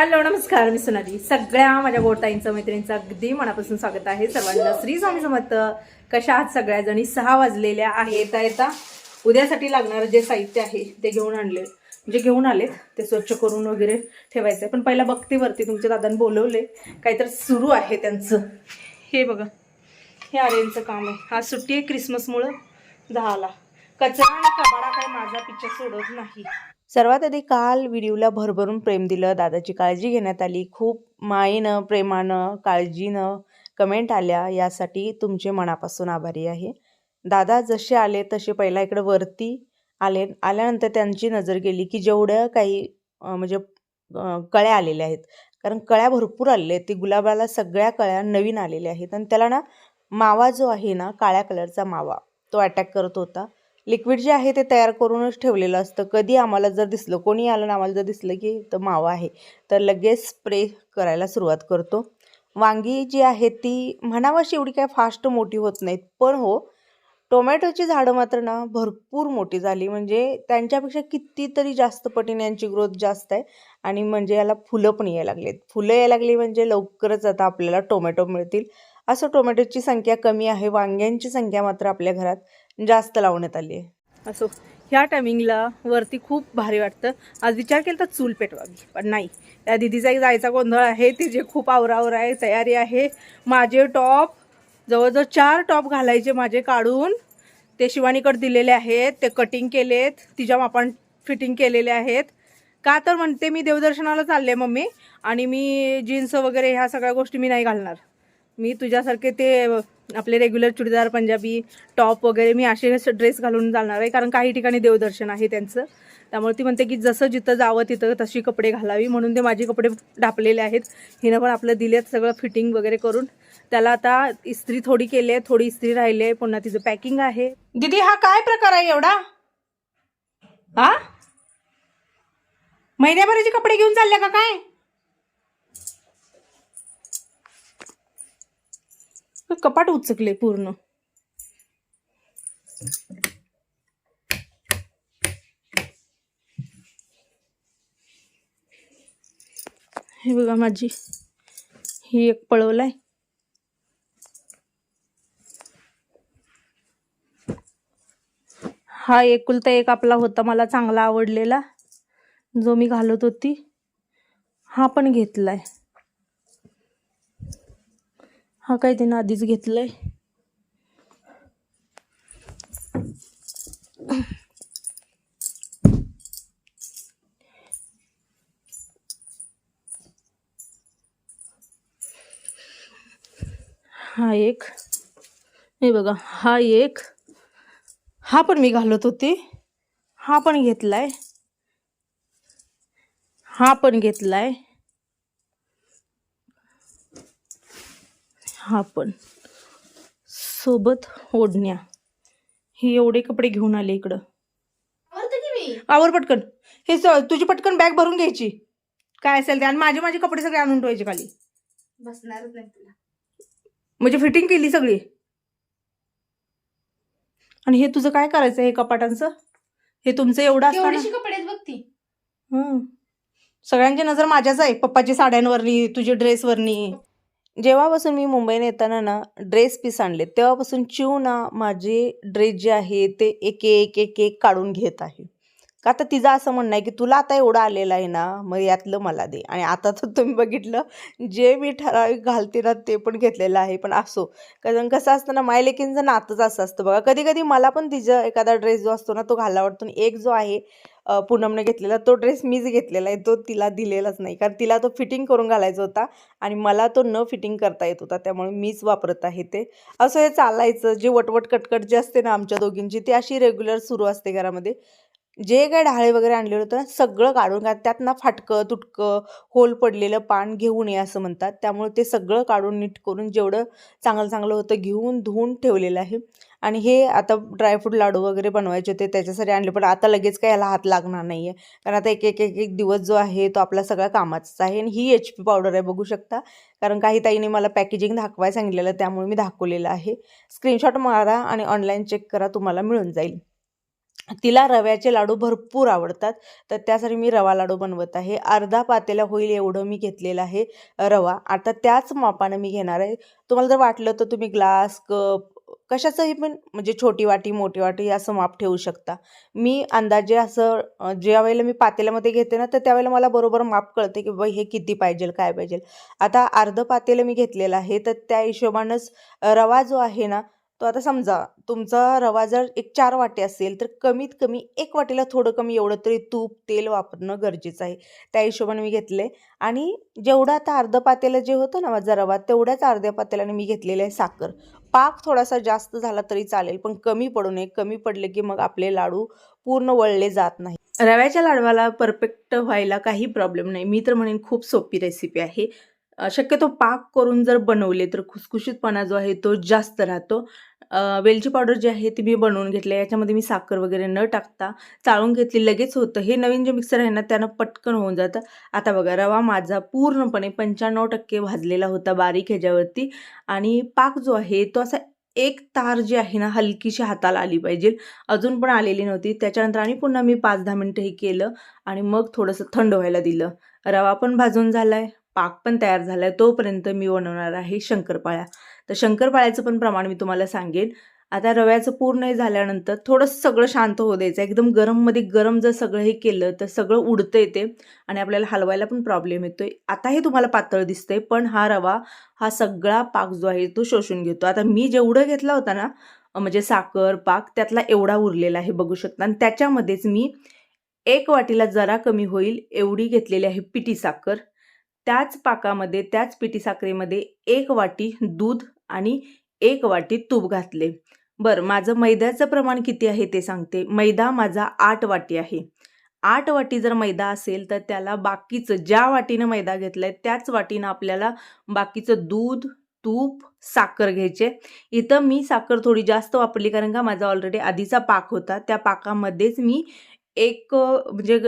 Hello नमस्कार मी सोनाली. सगळ्या माझ्या गोडताईंचं मैत्रिणींचं अगदी मनापासून स्वागत आहे. सर्वांना श्री स्वामी समर्थ. कशा आहात सगळ्या जणी सहा वाजलेल्या आहेत. आता उद्यासाठी लागणारं जे साहित्य आहे ते घेऊन आणले. जे घेऊन आलेत ते स्वच्छ करून वगैरे ठेवायचं आहे पण पहिला बघते वरती तुमच्या दादाने बोलवले काहीतरी सुरू आहे त्यांचं. हे बघा. हे आर्यांचं काम आहे. आज सुट्टी आहे क्रिसमसमुळं. झाला. कचरा आणि कबाडा काय माझा पिच्छा सोडत नाही. सर्वात आधी काल व्हिडिओला भरभरून प्रेम दिलं. दादाची काळजी घेण्यात आली. खूप मायेनं प्रेमानं काळजीनं कमेंट आल्या. यासाठी तुमचे मनापासून आभारी आहे. दादा जसे आले तसे पहिला इकडं वरती आले. आल्यानंतर त्यांची नजर गेली की जेवढ्या काही म्हणजे कळ्या आलेल्या आहेत. कारण कळ्या भरपूर आलेल्या आहेत. ती गुलाबाला सगळ्या कळ्या नवीन आलेल्या आहेत. आणि त्याला ना मावा जो आहे ना काळ्या कलरचा मावा तो अटॅक करत होता. लिक्विड जे आहे ते तयार करूनच ठेवलेलं असतं. कधी आम्हाला जर दिसलं कोणी आलं ना आम्हाला जर दिसलं की तर मावा आहे तर लगेच स्प्रे करायला सुरुवात करतो. वांगी जी आहेत ती म्हणावाशी एवढी काय फास्ट मोठी होत नाहीत पण हो टोमॅटोची झाडं मात्र ना भरपूर मोठी झाली. म्हणजे त्यांच्यापेक्षा कितीतरी जास्त पटीने यांची ग्रोथ जास्त आहे आणि म्हणजे याला फुलं पण यायला लागलेत. फुलं यायला लागली म्हणजे लवकरच आता आपल्याला टोमॅटो मिळतील. असं टोमॅटोची संख्या कमी आहे. वांग्यांची संख्या मात्र आपल्या घरात जास्त लावण्यात आली आहे. असो ह्या टायमिंगला वरती खूप भारी वाटतं. आज विचार केला तर चूल पेटवावी पण नाही. त्या दिदीचा एक जायचा गोंधळ आहे तिचे खूप आवरावर आहे तयारी आहे. माझे टॉप जवळजवळ चार टॉप घालायचे माझे काढून. ते शिवानीकडे दिलेले आहेत ते कटिंग केलेत तिच्या मापान फिटिंग केलेले आहेत. का तर म्हणते मी देवदर्शनाला चालले मम्मी आणि मी जीन्स वगैरे ह्या सगळ्या गोष्टी मी नाही घालणार. मी तुझ्यासारखे ते आपले रेग्युलर चुडीदार पंजाबी टॉप वगैरे मी असे ड्रेस घालून जाणार आहे. कारण काही ठिकाणी देवदर्शन आहे त्यांचं. त्यामुळे ती म्हणते की जसं जिथं जावं तिथं तशी कपडे घालावी. म्हणून ते माझे कपडे ढापलेले आहेत. हिनं पण आपलं दिलेत सगळं फिटिंग वगैरे करून. त्याला आता इस्त्री थोडी केली आहे थोडी इस्त्री राहिली आहे. पुन्हा तिचं पॅकिंग आहे. दीदी हा काय प्रकार आहे एवढा? हा? महिन्याभराचे कपडे घेऊन चालले का काय? कपाट उचकले पूर्ण. हे बघा माझी ही एक पळवलाय हा एकुलता एक आपला होता मला चांगला आवडलेला. जो मी घालत होती हा पण घेतलाय. हा काय तिनं आधीच घेतलंय. हा एक. हे बघा हा एक. हा पण मी घालत होते. हा पण घेतलाय. हा पण घेतलाय. हा पण सोबत ओढण्या. हे एवढे कपडे घेऊन आले इकडं. आवर पटकन. हे स- तुझी पटकन बॅग भरून घ्यायची. काय असेल ते आणि. माझे माझे कपडे सगळे आणून ठेवायचे खाली. बसणारच नाही तुला. म्हणजे फिटिंग केली सगळी. आणि हे तुझं काय करायचं हे कपाटांचं? हे तुमचं एवढं असतं हं. सगळ्यांची नजर माझ्याच आहे. पप्पाची साड्यांवरनी तुझी ड्रेसवरनी जेव्हापासून मी मुंबईने येताना ना ड्रेस पीस आणले तेव्हापासून चिव ना माझे ड्रेस जे आहे ते एक एक एक एक काढून घेत आहे. का तर तिचं असं म्हणणं आहे की तुला आता एवढं आलेलं आहे ना मग यातलं मला दे. आणि आता तर तुम्ही बघितलं जे मी ठराविक घालते ना ते पण घेतलेलं आहे. पण असो कारण कसं असतं ना मायलेकींचं नातंच असं असतं बघा. कधी कधी मला पण तिचं एखादा ड्रेस जो असतो ना तो घाला वाटतो एक जो आहे पूनमने घेतलेला तो ड्रेस मीच घेतलेला आहे तो तिला दिलेलाच नाही. कारण तिला तो फिटिंग करून घालायचा होता आणि मला तो न फिटिंग करता येत होता त्यामुळे मीच वापरत आहे ते. असं हे चालायचं जे वटवट कटकट जे असते ना आमच्या दोघींची ती अशी रेग्युलर सुरू असते घरामध्ये. जे काय ढाळे वगैरे आणलेलं होतं ना सगळं काढून का त्यात ना फाटकं तुटकं होल पडलेलं पान घेऊ नये असं म्हणतात. त्यामुळे ते सगळं काढून नीट करून जेवढं चांगलं चांगलं होतं घेऊन धुवून ठेवलेलं आहे. आणि हे आता ड्रायफ्रूट लाडू वगैरे बनवायचे होते त्याच्यासाठी आणले. पण आता लगेच काय याला हात लागणार नाही आहे कारण आता एक एक एक एक दिवस जो आहे तो आपला सगळा कामाचाच आहे. आणि ही एच पी पावडर आहे बघू शकता. कारण काही ताईने मला पॅकेजिंग दाखवायला सांगितलेलं त्यामुळे मी दाखवलेलं आहे. स्क्रीनशॉट मारा आणि ऑनलाईन चेक करा तुम्हाला मिळून जाईल. तिला रव्याचे लाडू भरपूर आवडतात. तर त्यासाठी मी रवा लाडू बनवत आहे. अर्धा पातेला होईल एवढं मी घेतलेलं आहे रवा. आता त्याच मापानं मी घेणार आहे. तुम्हाला जर वाटलं तर तुम्ही ग्लास कप कशाचंही पण म्हणजे छोटी वाटी मोठी वाटी असं माप ठेवू शकता. मी अंदाजे असं ज्या वेळेला मी पातेल्यामध्ये घेते ना तर त्यावेळेला मला बरोबर माप कळते की बाबा हे किती पाहिजे काय पाहिजे. आता अर्धं पातेलं मी घेतलेलं आहे. तर त्या हिशोबानंच रवा जो आहे ना तो आता समजा तुमचा रवा जर एक चार वाटे असेल तर कमीत कमी एक वाटेला थोडं कमी एवढं तरी तूप तेल वापरणं गरजेचं आहे. त्या हिशोबाने मी घेतले. आणि जेवढं आता अर्ध पातेलं जे होतं ना माझा रवा तेवढ्याच अर्ध्या पातेल्याने मी घेतलेलं आहे साखर. पाक थोडासा जास्त झाला तरी चालेल पण कमी पडू नये. कमी पडले की मग आपले लाडू पूर्ण वळले जात नाही रव्याच्या लाडवाला परफेक्ट व्हायला काही प्रॉब्लेम नाही. मी तर म्हणेन खूप सोपी रेसिपी आहे. शक्यतो पाक करून जर बनवले तर खुसखुशीतपणा जो आहे तो जास्त राहतो. वेलची पावडर जी आहे ती मी बनवून घेतली आहे. याच्यामध्ये मी साखर वगैरे न टाकता चाळून घेतली. लगेच होतं. हे नवीन जे मिक्सर आहे ना त्यानं पटकन होऊन जातं. आता बघा रवा माझा पूर्णपणे पंच्याण्णव टक्के भाजलेला होता बारीक ह्याच्यावरती. आणि पाक जो आहे तो असा एक तार जी आहे ना हलकीशी हाताला आली पाहिजे. अजून पण आलेली नव्हती. त्याच्यानंतर आणि पुन्हा मी पाच दहा मिनटं हे केलं आणि मग थोडंसं थंड व्हायला दिलं. रवा पण भाजून झाला आहे पाक पण तयार झाला आहे तोपर्यंत मी बनवणार आहे शंकरपाळ्या. तर शंकरपाळ्याचं पण प्रमाण मी तुम्हाला सांगेन. आता रव्याचं पूर्ण झाल्यानंतर थोडंसं सगळं शांत होऊ द्यायचं. एकदम गरममध्ये गरम जर सगळं हे केलं तर सगळं उडतं येते आणि आपल्याला हलवायला पण प्रॉब्लेम येतोय. आता हे तुम्हाला पातळ दिसतंय पण हा रवा हा सगळा पाक जो आहे तो शोषून घेतो. आता मी जेवढं घेतला होता ना म्हणजे साखर पाक त्यातला एवढा उरलेला आहे बघू शकता. आणि त्याच्यामध्येच मी एक वाटीला जरा कमी होईल एवढी घेतलेली आहे पिठी साखर. त्याच पाकामध्ये त्याच पिठी साखरेमध्ये एक वाटी दूध आणि एक वाटी तूप घातले. बरं माझं मैद्याचं प्रमाण किती आहे ते सांगते. मैदा माझा आठ वाटी आहे. आठ वाटी जर मैदा असेल तर त्याला बाकीचं ज्या वाटीनं मैदा घेतला आहे त्याच वाटीनं आपल्याला बाकीचं दूध तूप साखर घ्यायचे इथं मी साखर थोडी जास्त वापरली कारण का माझा ऑलरेडी आधीचा पाक होता. त्या पाकामध्येच मी एक म्हणजे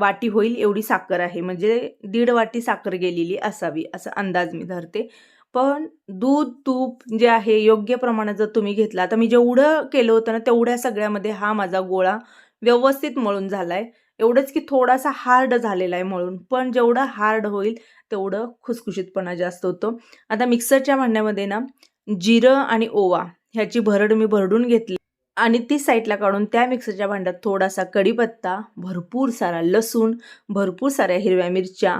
वाटी होईल एवढी साखर आहे. म्हणजे दीड वाटी साखर गेलेली असावी असा अंदाज मी धरते. पण दूध तूप जे आहे योग्य प्रमाणात जर तुम्ही घेतला आता मी जेवढं केलं होतं ना तेवढ्या सगळ्यामध्ये हा माझा गोळा व्यवस्थित मळून झाला आहे एवढंच की थोडासा हार्ड झालेला आहे मळून पण जेवढं हार्ड होईल तेवढं खुसखुशीतपणा जास्त होतो. आता मिक्सरच्या भांड्यामध्ये ना जिरं आणि ओवा ह्याची भरड मी भरडून घेतली आणि ती साईडला काढून त्या मिक्सरच्या भांड्यात थोडासा कढीपत्ता भरपूर सारा लसूण भरपूर साऱ्या हिरव्या मिरच्या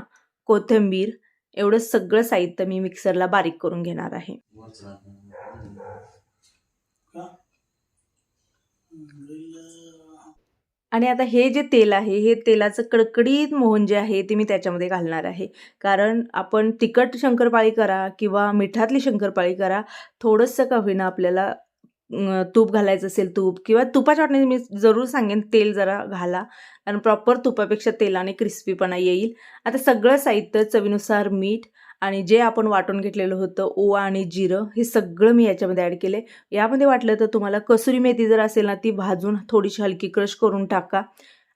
कोथिंबीर एवढं सगळं साहित्य मी मिक्सरला बारीक करून घेणार आहे. आणि आता हे जे तेल आहे हे तेलाचं कडकडीत मोहन जे आहे ते मी त्याच्यामध्ये घालणार आहे. कारण आपण तिखट शंकरपाळी करा किंवा मिठातली शंकरपाळी करा थोडंसं का होईना आपल्याला तूप घालायचं असेल तूप किंवा तुपाच्या वाटणे मी जरूर सांगेन तेल जरा घाला. कारण प्रॉपर तुपापेक्षा तेलाने क्रिस्पीपणा येईल. आता सगळं साहित्य चवीनुसार मीठ आणि जे आपण वाटून घेतलेलं होतं ओवा आणि जिरं हे सगळं मी याच्यामध्ये ॲड केले यामध्ये वाटलं तर तुम्हाला कसुरी मेथी जर असेल ना ती भाजून थोडीशी हलकी क्रश करून टाका.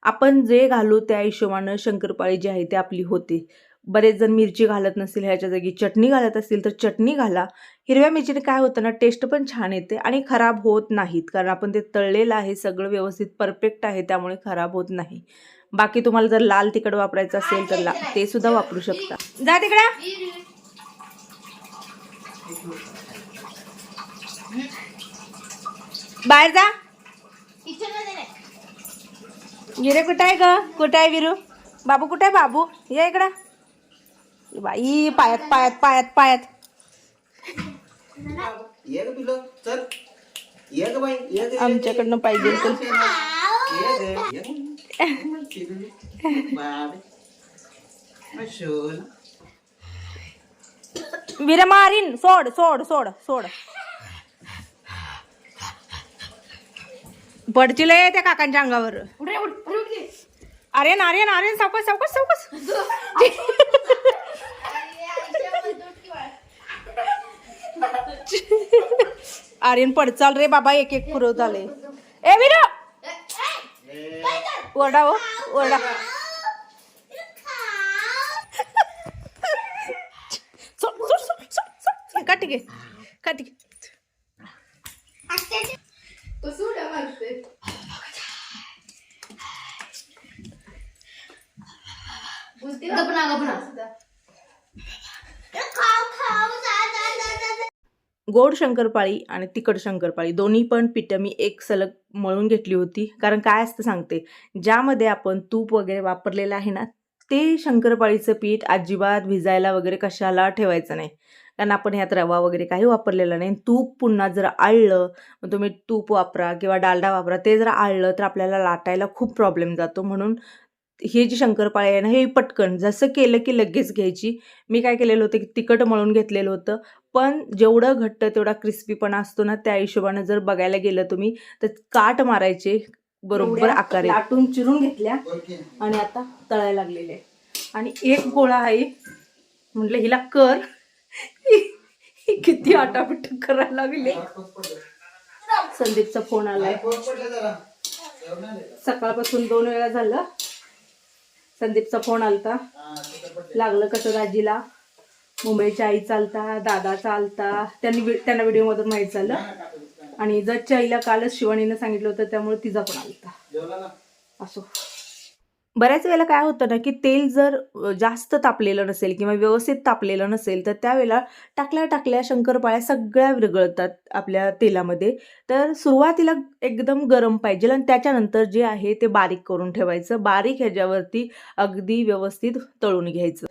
आपण जे घालू त्या हिशोबानं शंकरपाळी जी आहे ती आपली होते. बरेच जण मिरची घालत नसतील ह्याच्या जागी चटणी घालत असतील तर चटणी घाला. हिरव्या मिरचीने काय होतं ना टेस्ट पण छान येते आणि खराब होत नाहीत. कारण आपण ते तळलेलं आहे सगळं व्यवस्थित परफेक्ट आहे त्यामुळे खराब होत नाही. बाकी तुम्हाला जर लाल तिखट वापरायचं असेल तर ला ते सुद्धा वापरू शकता. जा तिकडे. बाहेर जा. किचनमध्ये कुठं आहे ग? कुठं आहे विरू? बाबू कुठं आहे बाबू? या इकडं. बाई पायात पायात पायात पायात. ये ग पिलं चल. ये ग बाई ये ग आमच्याकडनं पाहिजे तर. ये ग ये ग. बाबे. मशूल. विरे मारीन. सोड सोड सोड सोड. पडतील हे त्या काकांच्या अंगावर. आर्यन आर्यन आर्यन सावकाश सावकाश सावकाश. आर्यन पडचाल रे बाबा एक एक पुरवत आले. ए विरा! ओरडा हो ओरडा. काटी घे गोड शंकरपाळी आणि तिखट शंकरपाळी. दोन्ही पण पिठं मी एक सलग मळून घेतली होती. कारण काय असतं सांगते ज्यामध्ये आपण तूप वगैरे वापरलेलं आहे ना ते शंकरपाळीचं पीठ अजिबात भिजायला वगैरे कशाला ठेवायचं नाही. कारण आपण ह्यात रवा वगैरे काही वापरलेला नाही. तूप पुन्हा जर आळलं मग तुम्ही तूप वापरा किंवा डालडा वापरा ते जर आळलं तर आपल्याला लाटायला खूप प्रॉब्लेम जातो. म्हणून हे जी शंकरपाळी आहे ना हे पटकन जसं केलं की लगेच घ्यायची. मी काय केलेलं होतं की तिखट मळून घेतलेलं होतं. पण जेवढं घट्ट तेवढा क्रिस्पीपणा असतो ना त्या हिशोबानं जर बघायला गेलं तुम्ही तर काट मारायचे बरोबर आकारे. लाटून चिरून घेतल्या आणि आता तळायला लागलेले आणि एक गोळा आहे म्हटलं हिला कर. ही किती आटापिट करायला लागले. संदीपचा फोन आलाय. सकाळपासून दोन वेळा झालं. संदीपचा फोन आलता. लागलं कसं दाजीला? मुंबईच्या आई चालता दादा चालता. त्यांनी वि- त्यांना व्हिडिओमधून माहीत झालं. आणि जजच्या आईला कालच शिवानीनं सांगितलं होतं त्यामुळे तिचा पण आलता. असो. बऱ्याच वेळेला काय होतं ना की तेल जर जास्त तापलेलं नसेल किंवा व्यवस्थित तापलेलं नसेल तर त्यावेळेला टाकल्या टाकल्या शंकरपाळ्या सगळ्या विरघळतात आपल्या तेलामध्ये. तर सुरुवातीला एकदम गरम पाहिजे आणि त्याच्यानंतर जे आहे ते बारीक करून ठेवायचं. बारीक ह्याच्यावरती अगदी व्यवस्थित तळून घ्यायचं.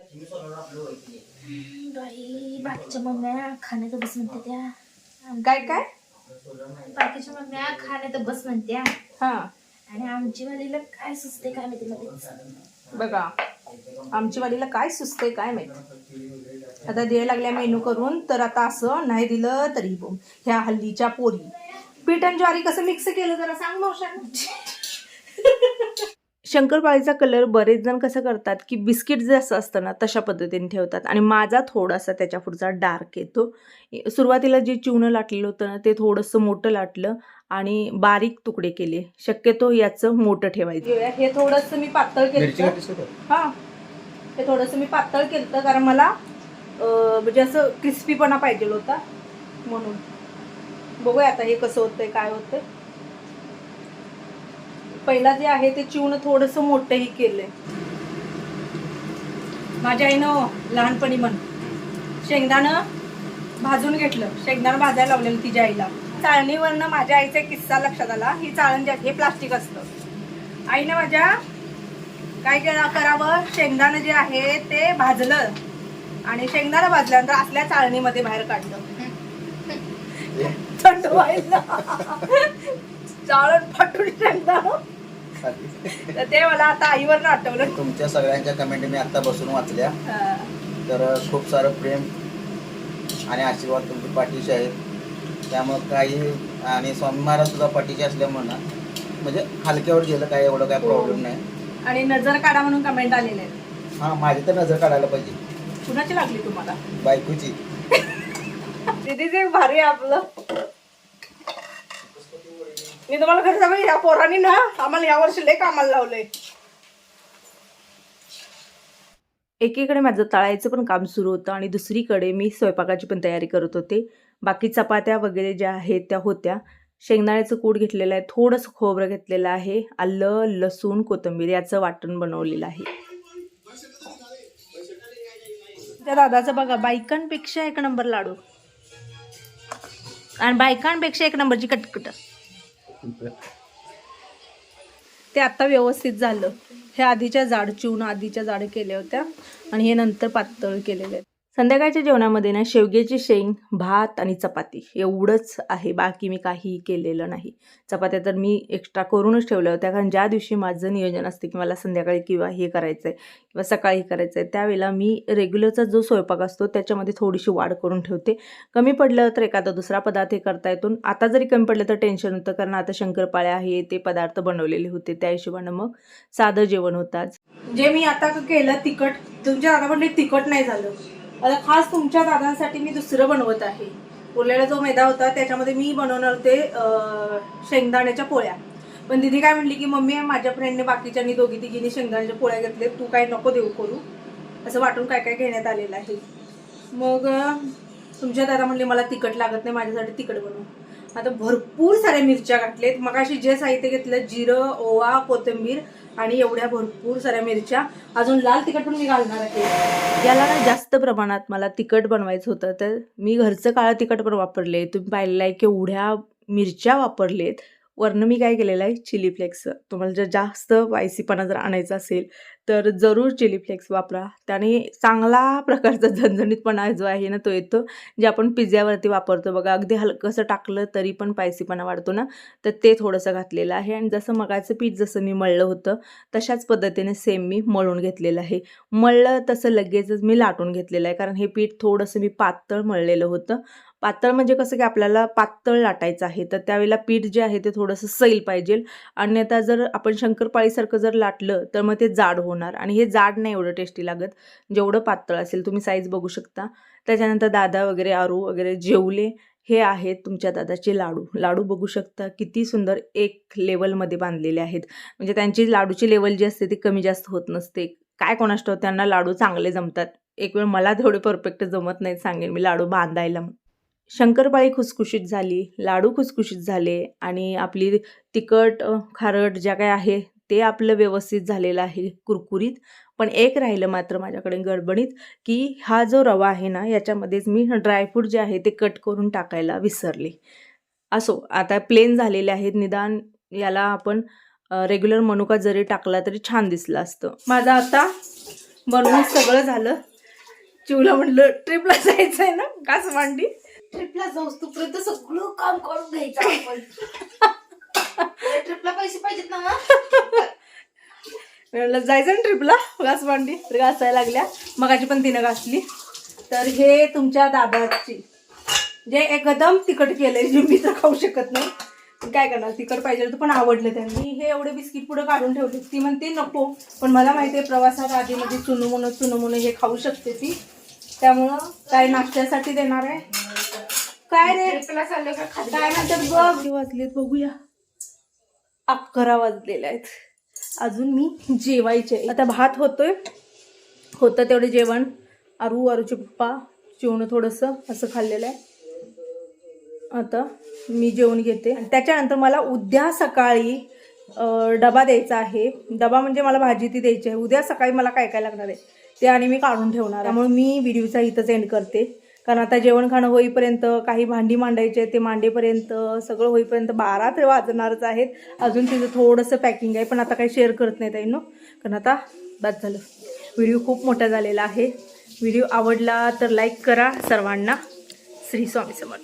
म्हणते काय काय? बाकीच्या मम्म्या खाण्याचं बस म्हणत्या. हां. आणि आमची वालीला काय सुचते काय माहिती मध्ये बघा आमची वालीला काय सुचते काय माहिती. आता द्यायला लागल्या मेनू करून तर आता असं नाही दिलं तरी बोम ह्या हल्लीच्या पोरी. पीठ आणि ज्वारी कसं मिक्स केलं जरा सांग मावशानं शंकरपाळीचा कलर बरेच जण कसं करतात की बिस्किट जसं असतं ना तशा पद्धतीने ठेवतात. आणि माझा थोडासा त्याच्या पुढचा डार्क येतो. सुरुवातीला जे चिवणं लाटलेलं होतं ना ते थोडंसं मोठं लाटलं आणि बारीक तुकडे केले. शक्यतो याचं मोठं ठेवायचं. हे थोडंसं मी पातळ केलं हा. ते थोडंसं मी पातळ केलं कारण मला म्हणजे असं क्रिस्पीपणा पाहिजे होता म्हणून. बघूया आता हे कसं होतंय काय होतंय. पहिला जे आहे ते चिवणं थोडंसं मोठंही केलंय. माझ्या आईनं लहानपणी म्हण शेंगदाणं भाजून घेतलं. शेंगदाणं भाजायला लावलेलं तिच्या आईला. चाळणीवरनं माझ्या आईचा किस्सा लक्षात आला. ही चाळण जे हे प्लास्टिक असतं. आईने माझ्या काय केलं करावं? शेंगदाणं जे आहे ते भाजलं. आणि शेंगदाणं भाजल्यानंतर असल्या चाळणीमध्ये बाहेर काढलं. थंड व्हायला. चाळण फाटून तर ते मला आता आईवरनं आठवलं. तुमच्या सगळ्यांच्या कमेंट मी आता बसून वाचल्या. हा. तर खूप सारं प्रेम आणि आशीर्वाद तुमच्या पाठीशी आहेत त्यामुळं काही आणि स्वामी महाराज सुद्धा पाठीशी असल्यामुळं म्हणजे हलक्यावर गेलं काय एवढं काय हो. प्रॉब्लेम नाही. आणि नजर काढा म्हणून कमेंट आलेले आहेत. हां माझी तर नजर काढायला पाहिजे. कुणाची लागली तुम्हाला? बायकोची. दीदीचे भारी आपलं. मी तुम्हाला खरं सांगू या पोरांनी ना आम्हाला यावर्षी लय कामाला लावलंय. एकीकडे माझं तळायचं पण काम सुरू होतं आणि दुसरीकडे मी स्वयंपाकाची पण तयारी करत होते. बाकी चपात्या वगैरे ज्या आहेत त्या होत्या. शेंगदाण्याचं कूट घेतलेलं आहे थोडंसं खोबरं घेतलेलं आहे. आलं लसूण कोथिंबीर याचं वाटण बनवलेलं आहे. त्या दादाचं बघा बायकांपेक्षा एक नंबर लाडू. आणि बायकांपेक्षा एक नंबरची कटकट. ते आता व्यवस्थित झालं. हे आधीच्या जाड चिवून आधीच्या जाड केल्या होत्या आणि हे नंतर पातळ केलेले आहेत. संध्याकाळच्या जेवणामध्ये ना शेवग्याची शेंग भात आणि चपाती एवढंच आहे. बाकी मी काही केलेलं नाही. चपात्या तर मी एक्स्ट्रा करूनच ठेवल्या होत्या. कारण ज्या दिवशी माझं नियोजन असते की मला संध्याकाळी किंवा हे करायचं आहे किंवा सकाळी करायचं आहे त्यावेळेला मी रेग्युलरचा जो स्वयंपाक असतो त्याच्यामध्ये थोडीशी वाढ करून ठेवते. कमी पडलं तर एखादा दुसरा पदार्थ हे करता येतो. आता जरी कमी पडलं तर टेन्शन होतं. कारण आता शंकरपाळ्या आहे ते पदार्थ बनवलेले होते. त्या हिशोबानं मग साधं जेवण होतं जे मी आता केलं तिखट तुमच्या दादा तिखट नाही झालं. आता खास तुमच्या दादांसाठी मी दुसरं बनवत आहे. उरलेला जो मैदा होता त्याच्यामध्ये मी बनवणार होते शेंगदाण्याच्या पोळ्या. पण दिदी काय म्हणली की मम्मी माझ्या फ्रेंडने बाकीच्यांनी दोघी तिघींनी शेंगदाण्याच्या पोळ्या घेतल्या तू काय नको देऊ करू. असं वाटून काय काय घेण्यात आलेलं आहे. मग तुमच्या दादा म्हणले मला तिखट लागत नाही माझ्यासाठी तिखट बनवू. आता भरपूर साऱ्या मिरच्या घातलेत. मगाशी जे साहित्य घेतलं जिरं ओवा कोथिंबीर आणि एवढ्या भरपूर साऱ्या मिरच्या. अजून लाल तिखट पण मी घालणार आहे. याला ना जास्त प्रमाणात मला तिखट बनवायचं होतं. तर मी घरचं काळं तिखट पण वापरले. तुम्ही पाहिलेलं आहे की एवढ्या मिरच्या वापरलेत. वरनं मी काय केलेलं आहे? चिली फ्लेक्स तुम्हाला जर जास्त वायसीपणा जर आणायचा असेल तर जरूर चिली फ्लेक्स वापरा. त्याने चांगला प्रकारचा झणझणीतपणा जो आहे ना तो येतो. जे आपण पिझ्झ्यावरती वापरतो. बघा अगदी हलकंसं टाकलं तरी पण पायसीपणा वाढतो ना. तर ते थोडंसं घातलेलं आहे. आणि जसं मगाचं पीठ जसं मी मळलं होतं तशाच पद्धतीने सेम मी मळून घेतलेलं आहे. मळलं तसं लगेचच मी लाटून घेतलेलं आहे. कारण हे पीठ थोडंसं मी पातळ मळलेलं होतं. पातळ म्हणजे कसं की आपल्याला पातळ लाटायचं आहे. तर त्यावेळेला पीठ जे आहे ते थोडंसं सैल पाहिजे. अन्यथा जर आपण शंकरपाळीसारखं जर लाटलं तर मग ते जाड होणार होणार. आणि हे जाड नाही एवढं टेस्टी लागत. जेवढं पातळ असेल तुम्ही साईज बघू शकता. त्याच्यानंतर दादा वगैरे आरू वगैरे जेवले. हे आहेत तुमच्या दादाचे लाडू. लाडू बघू शकता. किती सुंदर एक लेवलमध्ये बांधलेले आहेत. म्हणजे त्यांची लाडूची लेवल जी असते ती कमी जास्त होत नसते. काय कोणाष्ट त्यांना लाडू चांगले जमतात. एक वेळ मला तेवढे परफेक्ट जमत नाहीत सांगेन मी लाडू बांधायला. शंकरपाळी खुसखुशीत झाली. लाडू खुसखुशीत झाले. आणि आपली तिखट खारट ज्या काय आहे ते आपलं व्यवस्थित झालेलं आहे कुरकुरीत. पण एक राहिलं मात्र माझ्याकडे गडबडीत की हा जो रवा आहे ना याच्यामध्येच मी ड्रायफ्रूट जे आहे ते कट करून टाकायला विसरले. असो आता प्लेन झालेले आहेत निदान याला आपण रेग्युलर मनुका जरी टाकला तरी छान दिसलं असतं. माझं आता बनवून सगळं झालं. चिवला म्हटलं ट्रिपला जायचं आहे ना कास मांडी? ट्रिपला जाऊस तोपर्यंत सगळं काम करून घ्यायचं आपण. ट्रिपला पैसे पाहिजेत ना म्हणलं जायचं ना ट्रिपला घास मांडी तर घासायला लागल्या. मगाची पण तिनं घासली. तर हे तुमच्या दादाची. जे एकदम तिखट केलंय जे मी तर खाऊ शकत नाही. काय करणार? तिखट पाहिजे होतं पण आवडलं त्यांनी. हे एवढे बिस्किट पुढे काढून ठेवले. ती म्हणते नको. पण मला माहिती आहे प्रवासात आधीमध्ये चुनू म्हणून चुनू म्हणून हे खाऊ शकते ती. त्यामुळं काय नाश्त्यासाठी देणार आहे? काय रे? ट्रिपला चाललं का खाली? काय म्हणतात बघ? किती वाजलेत बघूया. अकरा वाजलेले आहेत. अजून मी जेवायचे आता भात होतोय. होतं तेवढं जेवण. अरू अरूचे पप्पा जेवण थोडंसं असं खाल्लेलं आहे. आता मी जेवण घेते. त्याच्यानंतर मला उद्या सकाळी डबा द्यायचा आहे. डबा म्हणजे मला भाजी ती द्यायची आहे. उद्या सकाळी मला काय काय लागणार आहे ते आणि मी काढून ठेवणार त्यामुळे मी व्हिडिओचा इथंच एंड करते. कारण आता जेवण खाणं होईपर्यंत काही भांडी मांडायचे ते मांडेपर्यंत सगळं होईपर्यंत बारा तर वाजणारच आहेत. अजून तिचं थोडंसं पॅकिंग आहे पण आता काही शेअर करत नाही ताई नो कारण आता बाद झालं. व्हिडिओ खूप मोठा झालेला आहे. व्हिडिओ आवडला तर लाईक करा सर्वांना. श्री स्वामी समर्थ.